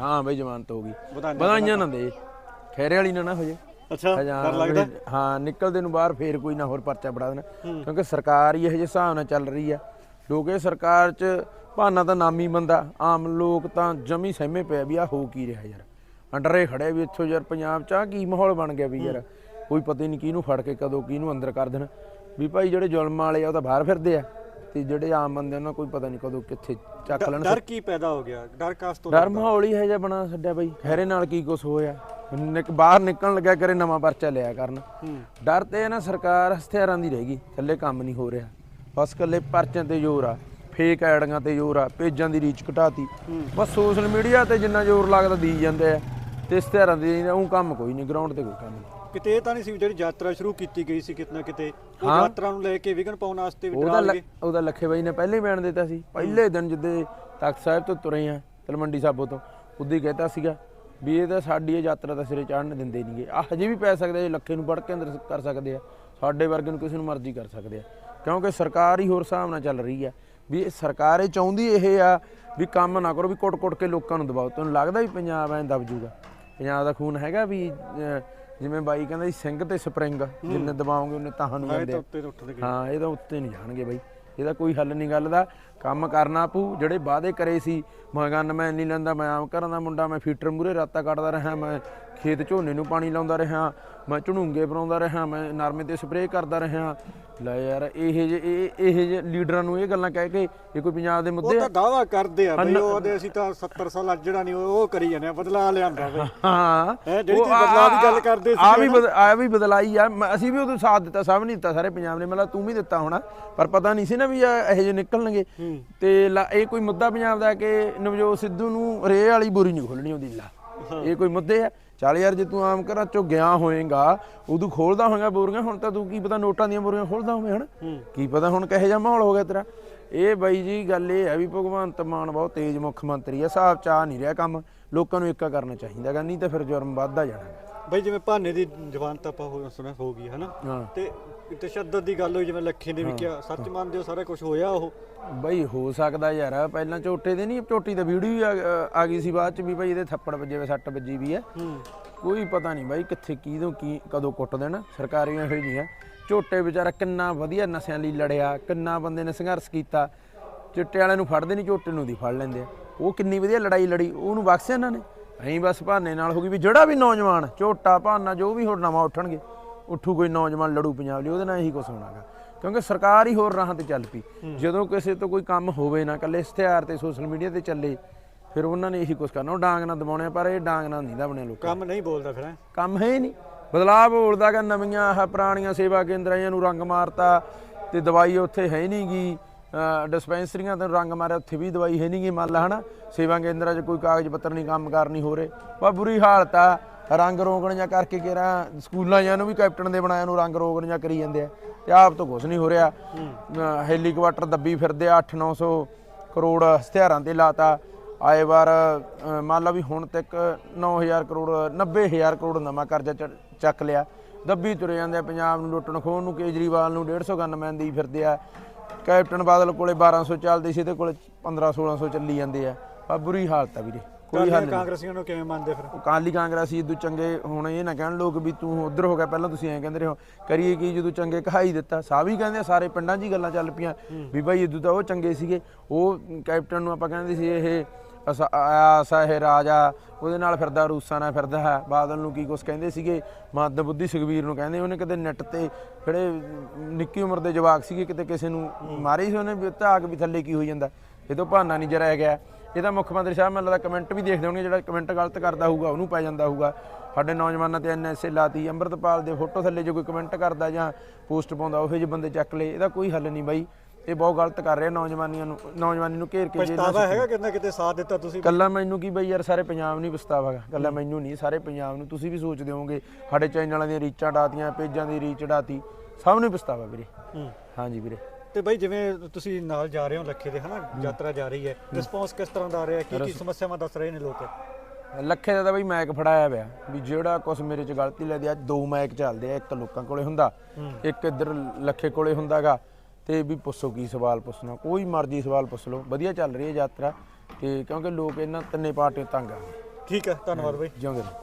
ਹਾਂ ਬਈ ਜ਼ਮਾਨਤ ਹੋ ਗਈ। ਵਧਾਈਆਂ ਵਧਾਈਆਂ ਨਾ ਦੇ। ਖੈਰੇ ਵਾਲੀ ਨਾ ਨਾ ਹੋ ਜੇ। ਅੱਛਾ ਡਰ ਲੱਗਦਾ? ਹਾਂ ਨਿਕਲਦੇ ਨੂੰ ਬਾਹਰ ਫੇਰ ਕੋਈ ਨਾ ਹੋਰ ਪਰਚਾ ਬੜਾ ਦੇਣਾ। ਕਿਉਂਕਿ ਸਰਕਾਰ ਹੀ ਇਹੋ ਜਿਹੇ ਹਿਸਾਬ ਨਾਲ ਚੱਲ ਰਹੀ ਆ। ਲੋਕ ਇਹ ਸਰਕਾਰ 'ਚ ਭਾਨਾ ਤਾਂ ਨਾਮੀ ਬੰਦਾ ਆਮ ਲੋਕ ਤਾਂ ਜਮੀ ਸਹਿਮੇ ਪਿਆ ਵੀ ਆ ਹੋ ਕੀ ਰਿਹਾ ਯਾਰ। ਅੰਡਰੇ ਖੜੇ ਵੀ ਇੱਥੋਂ ਯਾਰ ਪੰਜਾਬ 'ਚ ਆ ਕੀ ਮਾਹੌਲ ਬਣ ਗਿਆ ਵੀ ਯਾਰ। ਕੋਈ ਪਤਾ ਨਹੀਂ ਕਿਹਨੂੰ ਫੜ ਕੇ ਕਦੋਂ ਕਿਹਨੂੰ ਅੰਦਰ ਕਰ ਦੇਣ। ਵੀ ਭਾਈ ਜਿਹੜੇ ਜ਼ੁਲਮ ਵਾਲੇ ਆ ਉਹ ਤਾਂ ਬਾਹਰ ਫਿਰਦੇ ਆ। ਤੇ ਜਿਹੜੇ ਆਮ ਬੰਦੇ ਉਹਨਾਂ ਕੋਈ ਪਤਾ ਨਹੀਂ ਕਦੋਂ ਕਿੱਥੇ ਚੱਕ ਲੈਣ। ਡਰ ਕੀ ਪੈਦਾ ਹੋ ਗਿਆ? ਡਰ ਕਾਸ ਤੋਂ ਡਰ ਮਾਹੌਲ ਹੀ ਹੈ ਜਿਹਾ ਬਣਾ ਛੱਡਿਆ ਬਈ। ਖੈਰੇ ਨਾਲ ਕੀ ਕੁਛ ਹੋਇਆ? ਨਿਕ ਬਾਹਰ ਨਿਕਲਣ ਲੱਗਿਆ ਕਰੇ ਨਵਾਂ ਪਰਚਾ ਲਿਆ ਕਰਨ। ਡਰ ਤੇ ਨਾ ਸਰਕਾਰ ਹਥਿਆਰਾਂ ਦੀ ਰਹਿ ਗਈ। ਥੱਲੇ ਕੰਮ ਨਹੀਂ ਹੋ ਰਿਹਾ। ਬਸ ਕੱਲੇ ਪਰਚਿਆਂ ਤੇ ਜ਼ੋਰ ਆ। ਫੇਕ ਐਡਾਂ ਤੇ ਜ਼ੋਰ ਆ। ਪੇਜਾਂ ਦੀ ਰੀਚ ਘਟਾਤੀ। ਬਸ ਸੋਸ਼ਲ ਮੀਡੀਆ ਤੇ ਜਿੰਨਾ ਜ਼ੋਰ ਲੱਗਦਾ ਦੀ ਜਾਂਦੇ ਆ। ਤੇ ਹਥਿਆਰਾਂ ਦੀ ਉਹ ਕੰਮ ਕੋਈ ਨਹੀਂ ਗਰਾਊਂਡ ਤੇ ਕੋਈ ਕੰਮ ਨਹੀਂ। ਕਿਤੇ ਇਹ ਤਾਂ ਨਹੀਂ ਸੀ ਵੀ ਜਿਹੜੀ ਯਾਤਰਾ ਸ਼ੁਰੂ ਕੀਤੀ ਗਈ ਸੀ ਕਿਤਨਾ ਕਿਤੇ ਉਹ ਯਾਤਰਾ ਨੂੰ ਲੈ ਕੇ ਵਿਘਨ ਪਾਉਣ ਵਾਸਤੇ ਵੀ ਉਹਦਾ ਡਰਾ ਲ- ਲਗੇ। ਉਹਦਾ ਲੱਖੇ ਬਾਈ ਨੇ ਪਹਿਲੇ ਹੀ ਬਿਆਨ ਦਿੱਤਾ ਸੀ। ਪਹਿਲੇ ਦਿਨ ਜਿੱਦੇ ਤਖਤ ਸਾਹਿਬ ਤੋਂ ਤੁਰੇ ਆ ਤਲਮੰਡੀ ਸਾਬੋ ਤੋਂ ਉਦੋਂ ਹੀ ਕਹਿਤਾ ਸੀਗਾ ਵੀ ਇਹ ਤਾਂ ਸਾਡੀ ਇਹ ਯਾਤਰਾ ਤਾਂ ਸਿਰੇ ਚੜਨ ਦਿੰਦੇ ਨਹੀਂਗੇ ਆ ਹਜੇ ਵੀ ਪੈ ਸਕਦੇ ਜੇ ਲੱਖੇ ਨੂੰ ਪੜ ਕੇ ਅੰਦਰ ਕਰ ਸਕਦੇ ਆ। ਸਾਡੇ ਵਰਗੇ ਨੂੰ ਕਿਸੇ ਨੂੰ ਮਰਜ਼ੀ ਕਰ ਸਕਦੇ ਆ। ਕਿਉਂਕਿ ਸਰਕਾਰ ਹੀ ਹੋਰ ਹਿਸਾਬ ਨਾਲ ਚੱਲ ਰਹੀ ਆ ਵੀ ਇਹ ਸਰਕਾਰ ਇਹ ਚਾਹੁੰਦੀ ਇਹ ਆ ਵੀ ਕੰਮ ਨਾ ਕਰੋ ਵੀ ਕੁੱਟ-ਕੁੱਟ ਕੇ ਲੋਕਾਂ ਨੂੰ ਦਬਾਓ। ਤੁਹਾਨੂੰ ਲੱਗਦਾ ਵੀ ਪੰਜਾਬ ਐਂ ਦਬ ਜੂਗਾ? ਪੰਜਾਬ ਦਾ ਖੂਨ ਹੈਗਾ ਵੀ ਅਹ, ਜਿਵੇਂ ਬਾਈ ਕਹਿੰਦਾ ਸੀ ਸਿੰਘ ਤੇ ਸਪਰਿੰਗ ਜਿੰਨੇ ਦਬਾਓਗੇ ਉਹਨੇ ਤਾਂ ਨੂੰ ਜਾਂਦੇ ਹਾਂ ਇਹ ਤਾਂ ਉੱਤੇ ਨਹੀਂ ਜਾਣਗੇ ਬਾਈ। ਇਹਦਾ ਕੋਈ ਹੱਲ ਨਹੀਂ ਗੱਲ ਦਾ। ਕੰਮ ਕਰਨਾ ਪਊ ਜਿਹੜੇ ਵਾਅਦੇ ਕਰੇ ਸੀ ਮੈਂ ਗੰਨ ਮੈਂ ਨਹੀਂ ਲੈਂਦਾ ਮੈਂ ਆਮ ਘਰਾਂ ਦਾ ਮੁੰਡਾ ਮੈਂ ਫੀਟਰ ਮੂਰੇ ਰਾਤਾਂ ਕੱਟਦਾ ਰਿਹਾ ਮੈਂ ਖੇਤ ਝੋਨੇ ਨੂੰ ਪਾਣੀ ਲਾਉਂਦਾ ਰਿਹਾ ਮੈਂ ਝਣੂੰਗੇ ਬਣਾਉਂਦਾ ਰਿਹਾ ਮੈਂ ਨਰਮੇ ਤੇ ਸਪਰੇਅ ਕਰਦਾ ਰਿਹਾ। ਲੈ ਯਾਰ ਇਹ ਜੇ ਇਹ ਇਹ ਜੇ ਲੀਡਰਾਂ ਨੂੰ ਇਹ ਗੱਲਾਂ ਕਹਿ ਕੇ ਇਹ ਕੋਈ ਪੰਜਾਬ ਦੇ ਉਹ ਮੁੱਦੇ ਆ। ਤਾਂ ਦਾਵਾ ਕਰਦੇ ਆ ਬਈ ਉਹਦੇ ਅਸੀਂ ਤਾਂ 70 ਸਾਲ ਜਿਹੜਾ ਨਹੀਂ ਉਹ ਉਹ ਕਰੀ ਜਾਂਦੇ ਆ ਬਦਲਾ ਲਿਆਂਦਾ ਬਈ। ਹਾਂ। ਜਿਹੜੀ ਉਹ ਤੁਸੀਂ ਬਦਲਾਅ ਦੀ ਗੱਲ ਕਰਦੇ ਆ ਸੀਗੇ ਵੀ ਆ ਵੀ ਬਦਲਾਈ ਆ ਅਸੀਂ ਵੀ ਉਦੋਂ ਸਾਥ ਦਿੱਤਾ ਸਭ ਨਹੀਂ ਦਿੱਤਾ ਸਾਰੇ ਪੰਜਾਬ ਨੇ ਮਤਲਬ ਤੂੰ ਵੀ ਦਿੱਤਾ ਹੋਣਾ ਪਰ ਪਤਾ ਨਹੀਂ ਸੀ ਨਾ ਵੀ ਇਹ ਜਿਹੇ ਨਿਕਲਣਗੇ। ਤੇ ਇਹ ਕੋਈ ਮੁੱਦਾ ਪੰਜਾਬ ਦਾ ਕਿ ਨਵਜੋਤ ਸਿੱਧੂ ਨੂੰ ਰੇ ਵਾਲੀ ਬੋਰੀ ਨਹੀਂ ਖੋਲਣੀ ਆਉਂਦੀ ਲਾ। ਇਹ ਕੋਈ ਮੁੱਦੇ ਆ। ਚੱਲ ਯਾਰ ਜੇ ਤੂੰ ਆਮ ਘਰਾਂ ਚੋਂ ਗਿਆ ਹੋਏਗਾ ਉਦੋਂ ਖੋਲਦਾ ਹੋਏਗਾ ਬੋਰੀਆਂ ਹੁਣ ਤਾਂ ਤੂੰ ਕੀ ਪਤਾ ਨੋਟਾਂ ਦੀਆਂ ਬੋਰੀਆਂ ਖੋਲਦਾ ਹੋਵੇਂ ਹਣ ਕੀ ਪਤਾ ਹੁਣ ਕਿਹੋ ਜਿਹਾ ਮਾਹੌਲ ਹੋ ਗਿਆ ਤੇਰਾ। ਇਹ ਬਾਈ ਜੀ ਗੱਲ ਇਹ ਹੈ ਵੀ ਭਗਵੰਤ ਮਾਨ ਬਹੁਤ ਤੇਜ਼ ਮੁੱਖ ਮੰਤਰੀ ਆ ਹਿਸਾਬ ਚ ਆ ਨਹੀਂ ਰਿਹਾ ਕੰਮ। ਲੋਕਾਂ ਨੂੰ ਇੱਕਾ ਕਰਨਾ ਚਾਹੀਦਾ ਗਾ ਨਹੀਂ ਤਾਂ ਫਿਰ ਜੁਰਮ ਵੱਧਦਾ ਜਾਣਾ। ਬਈ ਜਿਵੇਂ ਭਾਨੇ ਦੀ ਜ਼ਬਾਨ ਤਾਂ ਆਪਾਂ ਹੋ- ਸੁਣਿਆ ਹੋ ਗਈ ਹਨਾ? ਹਾਂ। ਤਸ਼ੱਦਦ ਦੀ ਗੱਲ ਹੋਈ ਜਿਵੇਂ ਲੱਖੇ ਨੇ ਵੀ ਕਿਹਾ। ਸੱਚ ਮੰਨਦੇ ਹੋ ਸਾਰਾ ਕੁਝ ਹੋਇਆ ਉਹ? ਬਈ ਹੋ ਸਕਦਾ ਯਾਰ ਪਹਿਲਾਂ ਝੋਟੇ ਦੇ ਨਹੀਂ ਝੋਟੀ ਦਾ ਵੀਡੀਓ ਆ- ਆ ਗਈ ਸੀ ਬਾਅਦ ਚ ਵੀ ਬਈ ਇਹਦੇ ਥੱਪੜ ਵੱਜੇ ਵੇ ਸੱਟ ਵੱਜੀ ਵੀ ਹੈ। ਕੋਈ ਪਤਾ ਨਹੀਂ ਬਾਈ ਕਿੱਥੇ ਕਿਹਦੋਂ ਕੀ ਕਦੋਂ ਕੁੱਟ ਦੇਣ ਸਰਕਾਰੀਆਂ ਇਹੋ ਜਿਹੀਆਂ। ਝੋਟੇ ਵਿਚਾਰਾ ਕਿੰਨਾ ਵਧੀਆ ਨਸ਼ਿਆਂ ਲਈ ਲੜਿਆ ਕਿੰਨਾ ਬੰਦੇ ਨੇ ਸੰਘਰਸ਼ ਕੀਤਾ। ਚਿੱਟੇ ਵਾਲਿਆਂ ਨੂੰ ਫੜਦੇ ਨਹੀਂ ਝੋਟੇ ਨੂੰ ਦੀ ਫੜ ਲੈਂਦੇ। ਆ ਉਹ ਕਿੰਨੀ ਵਧੀਆ ਲੜਾਈ ਲੜੀ ਉਹਨੂੰ ਬਖਸ਼ਿਆ ਇਹਨਾਂ ਨੇ। ਐਂ ਬਸ ਬਹਾਨੇ ਨਾਲ ਹੋ ਗਈ ਵੀ ਜਿਹੜਾ ਵੀ ਨੌਜਵਾਨ ਝੋਟਾ ਭਾਨਾ ਜੋ ਵੀ ਹੋਰ ਨਵਾਂ ਉੱਠਣਗੇ। ਉੱਠੂ ਕੋਈ ਨੌਜਵਾਨ ਲੜੂ ਪੰਜਾਬ ਲਈ ਉਹਦੇ ਨਾਲ ਇਹੀ ਕੁਝ ਹੋਣਾਗਾ। ਕਿਉਂਕਿ ਸਰਕਾਰ ਹੀ ਹੋਰ ਰਾਹਾਂ ਤੇ ਚੱਲ ਪਈ। ਜਦੋਂ ਕਿਸੇ ਤੋਂ ਕੋਈ ਕੰਮ ਹੋਵੇ ਨਾ ਕੱਲੇ ਇਸ਼ਤਿਹਾਰ ਤੇ ਸੋਸ਼ਲ ਮੀਡੀਆ ਤੇ ਚੱਲੇ ਫਿਰ ਉਹਨਾਂ ਨੇ ਇਹੀ ਕੁਝ ਕਰਨਾ। ਉਹ ਡਾਂਗ ਨਾਲ ਦਬਾਉਣੇ ਪਰ ਇਹ ਡਾਂਗ ਨਾਲ ਨਹੀਂ ਦਬਣੇ ਲੋਕਾਂ ਕੰਮ ਨਹੀਂ ਬੋਲਦਾ ਫਿਰ। ਕੰਮ ਹੈ ਨਹੀਂ। ਬਦਲਾਅ ਬੋਲਦਾਗਾ ਨਵੀਆਂ ਆਹ ਪੁਰਾਣੀਆਂ ਸੇਵਾ ਕੇਂਦਰਾਂ ਨੂੰ ਰੰਗ ਮਾਰਤਾ ਤੇ ਦਵਾਈ ਉੱਥੇ ਹੈ ਨਹੀਂ ਗੀ। ਡਿਸਪੈਂਸਰੀਆਂ ਤੇ ਰੰਗ ਮਾਰਿਆ ਉੱਥੇ ਵੀ ਦਵਾਈ ਹੈ ਨਹੀਂ ਗੀ ਮੰਨ ਲਾ ਹਨਾ? ਸੇਵਾ ਕੇਂਦਰਾਂ 'ਚ ਕੋਈ ਕਾਗਜ਼ ਪੱਤਰ ਨਹੀਂ ਕੰਮ ਕਰਨੀ ਹੋ ਰਹੇ। ਬਾ ਬੁਰੀ ਹਾਲਤ ਆ। ਰੰਗ ਰੋਗਣ ਜਾਂ ਕਰਕੇ ਕਿਹੜਾ ਸਕੂਲਾਂ ਜਾਂ ਨੂੰ ਵੀ ਕੈਪਟਨ ਦੇ ਬਣਾਇਆ ਨੂੰ ਰੰਗ ਰੋਗਣ ਜਾਂ ਕਰੀ ਜਾਂਦੇ ਆ ਤੇ ਆਪ ਤੋਂ ਕੁਝ ਨਹੀਂ ਹੋ ਰਿਹਾ। ਹੈਲੀਕਾਪਟਰ ਦੱਬੀ ਫਿਰਦੇ ਆ 8-900 ਕਰੋੜ ਹਥਿਆਰਾਂ ਤੇ ਲਾਤਾ। ਆਏ ਵਾਰ ਮੰਨ ਲਾ ਵੀ ਹੁਣ ਤੱਕ 9000 ਕਰੋੜ 90000 ਕਰੋੜ ਨਵਾਂ ਕਰਜ਼ਾ ਚੱਕ ਲਿਆ। ਦੱਬੀ ਤੁਰੇ ਜਾਂਦੇ ਆ ਪੰਜਾਬ ਨੂੰ ਲੁੱਟਣ ਖੋਹਣ ਨੂੰ ਕੇਜਰੀਵਾਲ ਨੂੰ 150 ਗਨਮੈਨ ਦੀ ਫਿਰਦੇ ਆ। ਕੈਪਟਨ ਬਾਦਲ ਕੋਲੇ 1200 ਚੱਲਦੇ ਸੀ ਇਹਦੇ ਕੋਲੇ 15 1600 ਚੱਲੀ ਜਾਂਦੇ ਆ। ਆ ਬੁਰੀ ਹਾਲਤ ਆ ਵੀਰੇ। ਕੋਈ ਹੱਲ ਨਹੀਂ। ਕਾਂਗਰਸੀਆਂ ਨੂੰ ਕਿਵੇਂ ਮੰਨਦੇ ਫਿਰ? ਕਾਲੀ ਕਾਂਗਰਸੀ ਇਦੋਂ ਚੰਗੇ ਹੁਣ ਇਹ ਨਾ ਕਹਿਣ ਲੋਕ ਵੀ ਤੂੰ ਉਧਰ ਹੋ ਗਿਆ ਪਹਿਲਾਂ ਤੁਸੀਂ ਐਂ ਕਹਿੰਦੇ ਰਹੇ ਹੋ ਕਰੀਏ ਕੀ ਜਦੋਂ ਚੰਗੇ ਕਹਾਈ ਦਿੱਤਾ। ਸਭ ਹੀ ਕਹਿੰਦੇ ਸਾਰੇ ਪਿੰਡਾਂ 'ਚ ਹੀ ਗੱਲਾਂ ਚੱਲ ਪਈਆਂ ਵੀ ਭਾਈ ਇਦੋਂ ਤਾਂ ਉਹ ਚੰਗੇ ਸੀਗੇ। ਉਹ ਕੈਪਟਨ ਨੂੰ ਆਪਾਂ ਕਹਿੰਦੇ ਸੀ ਇਹ ਅਸਾ- ਆਇਆ ਸਾ ਇਹ ਰਾਜਾ ਉਹਦੇ ਨਾਲ ਫਿਰਦਾ ਰੂਸਾਂ ਨਾਲ ਫਿਰਦਾ ਹੈ। ਬਾਦਲ ਨੂੰ ਕੀ ਕੁਛ ਕਹਿੰਦੇ ਸੀਗੇ? ਮੱਦ ਬੁੱਧੀ ਸੁਖਵੀਰ ਨੂੰ ਕਹਿੰਦੇ ਉਹਨੇ ਕਿਤੇ ਨੈਟ ਤੇ ਜਿਹੜੇ ਨਿੱਕੀ ਉਮਰ ਦੇ ਜਵਾਕ ਸੀਗੇ ਕਿਤੇ ਕਿਸੇ ਨੂੰ ਮਾਰੇ ਸੀ ਉਹਨੇ ਵੀ ਧਾਕ ਵੀ ਥੱਲੇ ਕੀ ਹੋਈ ਜਾਂਦਾ? ਇਹ ਤੋਂ ਬਹਾਨਾ ਨਹੀਂ ਜਰਿਆ ਗਿਆ। ਇਹਦਾ ਮੁੱਖ ਮੰਤਰੀ ਸਾਹਿਬ ਮੈਨੂੰ ਲੱਗਦਾ ਕਮੈਂਟ ਵੀ ਦੇਖਦੇ ਹੋਣਗੇ ਜਿਹੜਾ ਕਮੈਂਟ ਗਲਤ ਕਰਦਾ ਹੋਊਗਾ ਉਹਨੂੰ ਪੈ ਜਾਂਦਾ ਹੋਊਗਾ। ਸਾਡੇ ਨੌਜਵਾਨਾਂ ਤੇ ਐਨਐਸਏ ਲਾਤੀ ਅੰਮ੍ਰਿਤਪਾਲ ਦੇ ਫੋਟੋ ਥੱਲੇ ਜੇ ਕੋਈ ਕਮੈਂਟ ਕਰਦਾ ਜਾਂ ਪੋਸਟ ਪਾਉਂਦਾ ਉਹੋ ਜਿਹੇ ਬੰਦੇ ਚੱਕ ਲਏ ਇਹਦਾ ਕੋਈ ਹੱਲ ਨਹੀਂ ਬਾਈ। ਇਹ ਬਹੁਤ ਗਲਤ ਕਰ ਰਿਹਾ ਨੌਜਵਾਨੀਆਂ ਨੂੰ ਨੌਜਵਾਨੀ ਨੂੰ ਘੇਰ ਕੇ ਜੇਲ੍ਹਾਂ ਪਛਤਾਵਾ ਹੈਗਾ ਕਿਤੇ ਨਾ ਕਿਤੇ ਸਾਥ ਦਿੱਤਾ ਤੁਸੀਂ ਕੱਲਾ ਮੈਨੂੰ ਕੀ ਬਈ ਯਾਰ ਸਾਰੇ ਪੰਜਾਬ ਨੂੰ ਹੀ ਪਛਤਾਵਾ ਹੈਗਾ। ਕੱਲਾ ਮੈਨੂੰ ਨਹੀਂ ਸਾਰੇ ਪੰਜਾਬ ਨੂੰ ਤੁਸੀਂ ਵੀ ਸੋਚਦੇ ਹੋਵੋਗੇ ਸਾਡੇ ਚੈਨਲਾਂ ਦੀਆਂ ਰੀਚਾਂ ਡਾਤੀਆਂ ਪੇਜਾਂ ਦੀ ਰੀਚ ਡਾਤੀ ਸਭ ਨੂੰ ਪਛਤਾਵਾ ਵੀਰੇ। ਹਾਂਜੀ ਵੀਰੇ। ਤੇ ਬਈ ਜਿਵੇਂ ਤੁਸੀਂ ਨਾਲ ਜਾ ਰਹੇ ਹੋ ਲੱਖੇ ਦੇ ਹਨਾ? ਯਾਤਰਾ ਜਾ ਰਹੀ ਹੈ। ਰਿਸਪੌਂਸ ਕਿਸ ਤਰ੍ਹਾਂ ਦਾ ਆ ਰਿਹਾ? ਕੀ ਕੀ ਸਮੱਸਿਆਵਾਂ ਦੱਸ ਰਹੇ ਨੇ ਲੋਕ? ਲੱਖੇ ਦਾ ਤਾਂ ਬਈ ਮੈਕ ਫੜਾਇਆ ਪਿਆ ਵੀ ਜਿਹੜਾ ਕੁਛ ਮੇਰੇ 'ਚ ਗਲਤੀ ਲੱਗਦੀ ਆ ਦੋ ਮੈਕ ਚੱਲਦੇ ਆ ਇੱਕ ਲੋਕਾਂ ਕੋਲੇ ਹੁੰਦਾ ਇੱਕ ਇੱਧਰ ਲੱਖੇ ਕੋਲੇ ਹੁੰਦਾਗਾ ਤੇ ਵੀ ਪੁੱਛੋ ਕੀ ਸਵਾਲ ਪੁੱਛਣਾ ਕੋਈ ਮਰਜ਼ੀ ਸਵਾਲ ਪੁੱਛ ਲਓ ਵਧੀਆ ਚੱਲ ਰਹੀ ਹੈ ਯਾਤਰਾ ਤੇ ਕਿਉਂਕਿ ਲੋਕ ਇਹਨਾਂ ਤਿੰਨੇ ਪਾਰਟੀਆਂ ਤੰਗ ਆ। ਠੀਕ ਹੈ ਧੰਨਵਾਦ ਬਾਈ। ਜਿਉਂਦੇ ਰਹੋ।